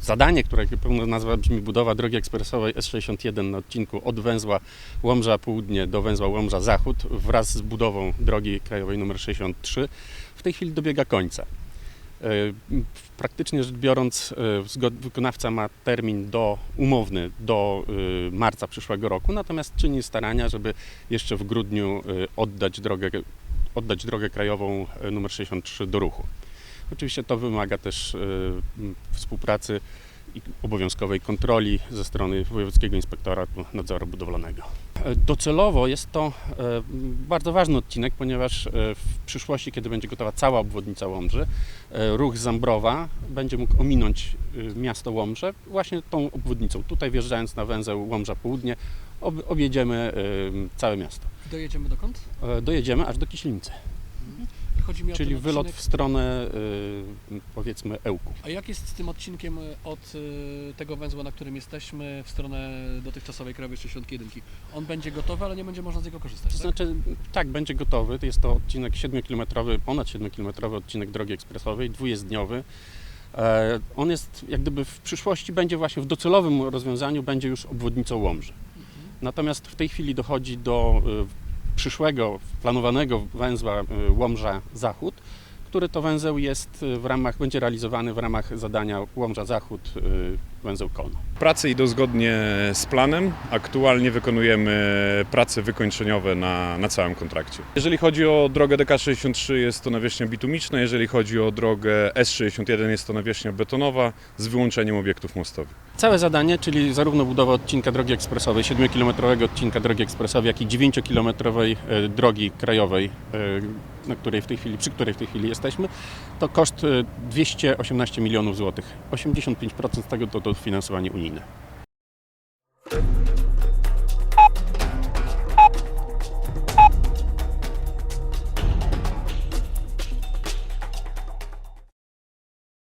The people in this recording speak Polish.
Zadanie, które pełna nazwa brzmi budowa drogi ekspresowej S61 na odcinku od węzła Łomża Południe do węzła Łomża Zachód wraz z budową drogi krajowej nr 63 w tej chwili dobiega końca. E, Praktycznie rzecz biorąc, e, wykonawca ma termin do, umowny do e, marca przyszłego roku, natomiast czyni starania, żeby jeszcze w grudniu oddać drogę, oddać drogę krajową nr 63 do ruchu. Oczywiście to wymaga też współpracy obowiązkowej kontroli ze strony Wojewódzkiego Inspektoratu Nadzoru Budowlanego. Docelowo jest to e, bardzo ważny odcinek, ponieważ e, w przyszłości, kiedy będzie gotowa cała obwodnica Łomży, e, ruch Zambrowa będzie mógł ominąć miasto Łomże właśnie tą obwodnicą. Tutaj wjeżdżając na węzeł Łomża Południe ob- objedziemy całe miasto. Dojedziemy dokąd? Dojedziemy aż do Kiślinicy, Czyli wylot odcinek. w stronę e, powiedzmy Ełku. A jak jest z tym odcinkiem od y, tego węzła, na którym jesteśmy, w stronę dotychczasowej Krajowej 61? On będzie gotowy, ale nie będzie można z niego korzystać, To tak? znaczy, tak, będzie gotowy. To jest to odcinek 7-kilometrowy, ponad 7-kilometrowy odcinek drogi ekspresowej, dwujezdniowy. E, On jest, jak gdyby w przyszłości będzie właśnie w docelowym rozwiązaniu, będzie już obwodnicą Łomży. Natomiast w tej chwili dochodzi do e, przyszłego, planowanego węzła e, Łomża Zachód, który to węzeł jest e, w ramach, będzie realizowany w ramach zadania Łomża Zachód, e, węzeł Kolno. Prace idą zgodnie z planem. Aktualnie wykonujemy prace wykończeniowe na, na całym kontrakcie. Jeżeli chodzi o drogę DK63 jest to nawierzchnia bitumiczna, jeżeli chodzi o drogę S61 jest to nawierzchnia betonowa z wyłączeniem obiektów mostowych. Całe zadanie, czyli zarówno budowa odcinka drogi ekspresowej, 7-kilometrowego odcinka drogi ekspresowej, jak i 9-kilometrowej e, drogi krajowej, e, na której w tej chwili, przy której w tej chwili jesteśmy, to koszt e, 218 milionów złotych. 85% z tego to dofinansowanie unijne.